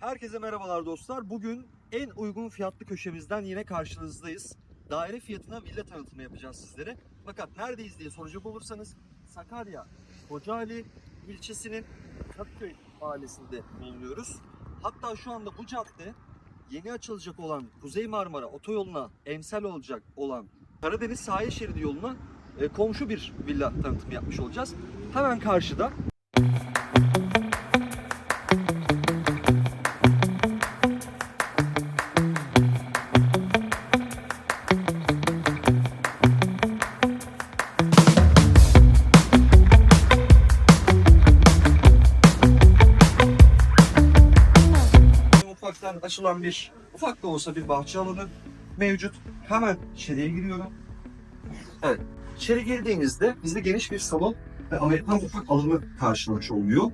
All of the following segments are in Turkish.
Herkese merhabalar dostlar. Bugün en uygun fiyatlı köşemizden yine karşınızdayız. Daire fiyatına villa tanıtımı yapacağız sizlere. Fakat neredeyiz diye soracak olursanız Sakarya Kocaeli ilçesinin Kadıköy mahallesinde bulunuyoruz. Hatta şu anda bu cadde yeni açılacak olan Kuzey Marmara otoyoluna emsal olacak olan Karadeniz sahil şeridi yoluna e, komşu bir villa tanıtımı yapmış olacağız. Hemen karşıda açılan bir ufak da olsa bir bahçe alanı mevcut. Hemen içeriye giriyorum. Evet. İçeri girdiğinizde bizde geniş bir salon ve Amerikan mutfak alanı karşılamış oluyor.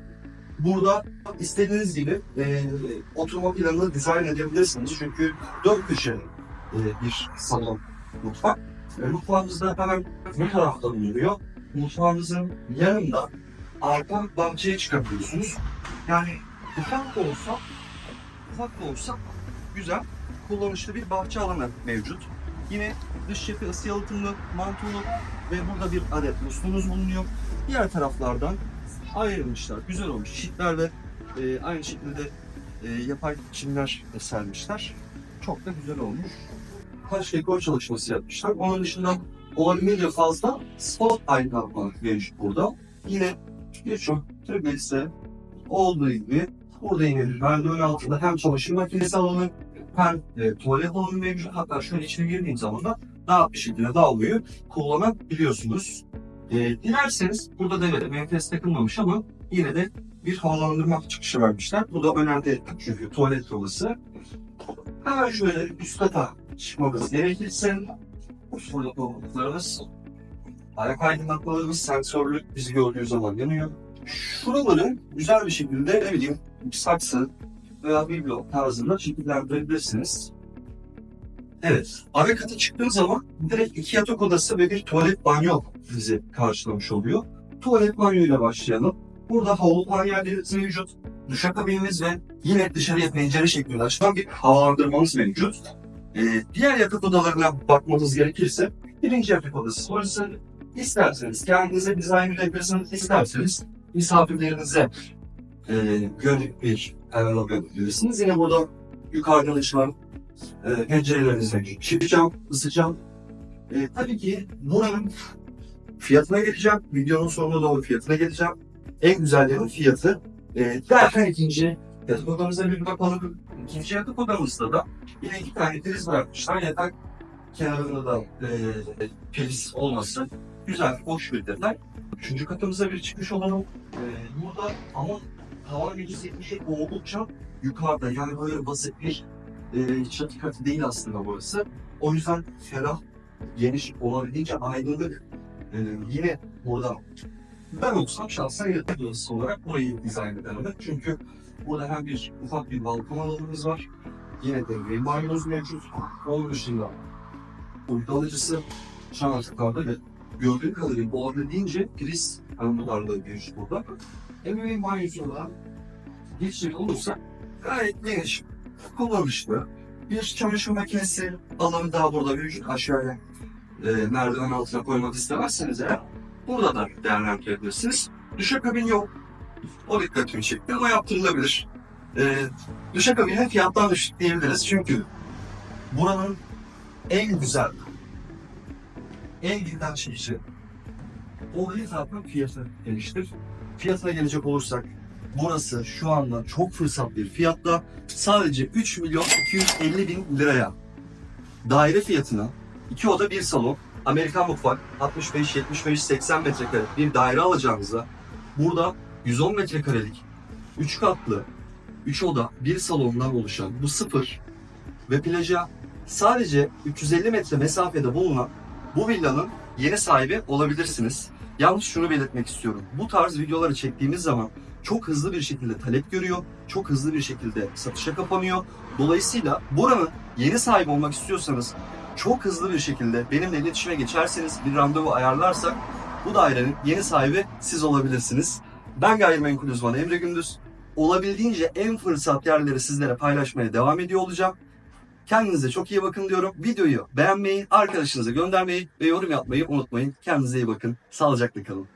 Burada istediğiniz gibi e, oturma planını dizayn edebilirsiniz. Çünkü dört köşe e, bir salon mutfak. E, mutfağımızda hemen bu tarafta bulunuyor. Mutfağımızın yanında arka bahçeye çıkabiliyorsunuz. Yani ufak da olsa ufak da olsa güzel, kullanışlı bir bahçe alanı mevcut. Yine dış cephe ısı yalıtımlı, mantolu ve burada bir adet musluğumuz bulunuyor. Diğer taraflardan ayrılmışlar, güzel olmuş. Çitlerle e, aynı şekilde e, yapay çimler sermişler. Çok da güzel olmuş. Kaç dekor çalışması yapmışlar. Onun dışında olabildiğince fazla spot aydınlatma mevcut burada. Yine birçok türbesi olduğu gibi Burada yine merdiven altında hem çamaşır makinesi alanı hem e, tuvalet alanı mevcut. Hatta şöyle içine girdiğim zaman da rahat bir şekilde davluyu kullanabiliyorsunuz. E, dilerseniz burada da evet menfez takılmamış ama yine de bir havalandırma çıkışı vermişler. Bu da önemli çünkü tuvalet yolası. Hemen şöyle üst kata çıkmamız gerekirse burada koltuklarımız ayak aydınlatmalarımız sensörlü bizi gördüğü zaman yanıyor. Şuraları güzel bir şekilde ne bileyim saksı veya bir blok tarzında şekillendirebilirsiniz. Evet. Ara kata çıktığın zaman direkt iki yatak odası ve bir tuvalet banyo bizi karşılamış oluyor. Tuvalet banyo ile başlayalım. Burada havlu panyerlerimiz mevcut. Duşakabinimiz ve yine dışarıya pencere şeklinde açılan bir havalandırmamız mevcut. Ee, diğer yatak odalarına bakmanız gerekirse birinci yatak odası burası. İsterseniz kendinize dizayn edebilirsiniz, isterseniz misafirlerinize e, gönüllü bir evvel alabilirsiniz. Yine burada yukarıdan açılan e, pencereleriniz mevcut. Çift cam, ısı cam. E, tabii ki buranın fiyatına geleceğim. Videonun sonuna doğru fiyatına geleceğim. En güzellerin fiyatı. E, derken ikinci yatak odamıza bir bakalım. İkinci yatak odamızda da yine iki tane priz bırakmışlar. Yatak kenarında da e, priz olması güzel, hoş detay. Üçüncü katımıza bir çıkış olalım. Ee, burada ama tavan gücü şey oldukça yukarıda. Yani böyle basit bir e, çatı katı değil aslında burası. O yüzden ferah, geniş, olabildiğince aydınlık. Ee, yine burada ben olsam şahsen yatak odası olarak burayı dizayn ederdim. Çünkü burada hem bir ufak bir balkon alanımız var. Yine de bir banyomuz mevcut. Onun dışında uydalıcısı şanlıklarda ve gördüğüm kadarıyla bu arada deyince priz hanımlarla mevcut burada. Ebeveyn banyosuna geçecek olursa gayet geniş, kullanışlı. Bir çamaşır makinesi alanı daha burada mevcut. Aşağıya e, merdiven altına koymak istemezseniz eğer burada da değerlendirebilirsiniz. Duşakabin yok. O dikkatimi çekti ama yaptırılabilir. E, duşakabinin fiyattan düşük diyebiliriz çünkü buranın en güzel en dikkat çekici olayı zaten fiyatı geliştir. Fiyatına gelecek olursak burası şu anda çok fırsat bir fiyatla sadece 3 milyon 250 bin liraya daire fiyatına iki oda bir salon Amerikan mutfak 65 75 80 metrekare bir daire alacağınızda burada 110 metrekarelik 3 katlı 3 oda bir salondan oluşan bu sıfır ve plaja sadece 350 metre mesafede bulunan bu villanın yeni sahibi olabilirsiniz. Yalnız şunu belirtmek istiyorum. Bu tarz videoları çektiğimiz zaman çok hızlı bir şekilde talep görüyor, çok hızlı bir şekilde satışa kapanıyor. Dolayısıyla buranın yeni sahibi olmak istiyorsanız çok hızlı bir şekilde benimle iletişime geçerseniz bir randevu ayarlarsak bu dairenin yeni sahibi siz olabilirsiniz. Ben gayrimenkul uzmanı Emre Gündüz. olabildiğince en fırsat yerleri sizlere paylaşmaya devam ediyor olacağım. Kendinize çok iyi bakın diyorum. Videoyu beğenmeyi, arkadaşınıza göndermeyi ve yorum yapmayı unutmayın. Kendinize iyi bakın. Sağlıcakla kalın.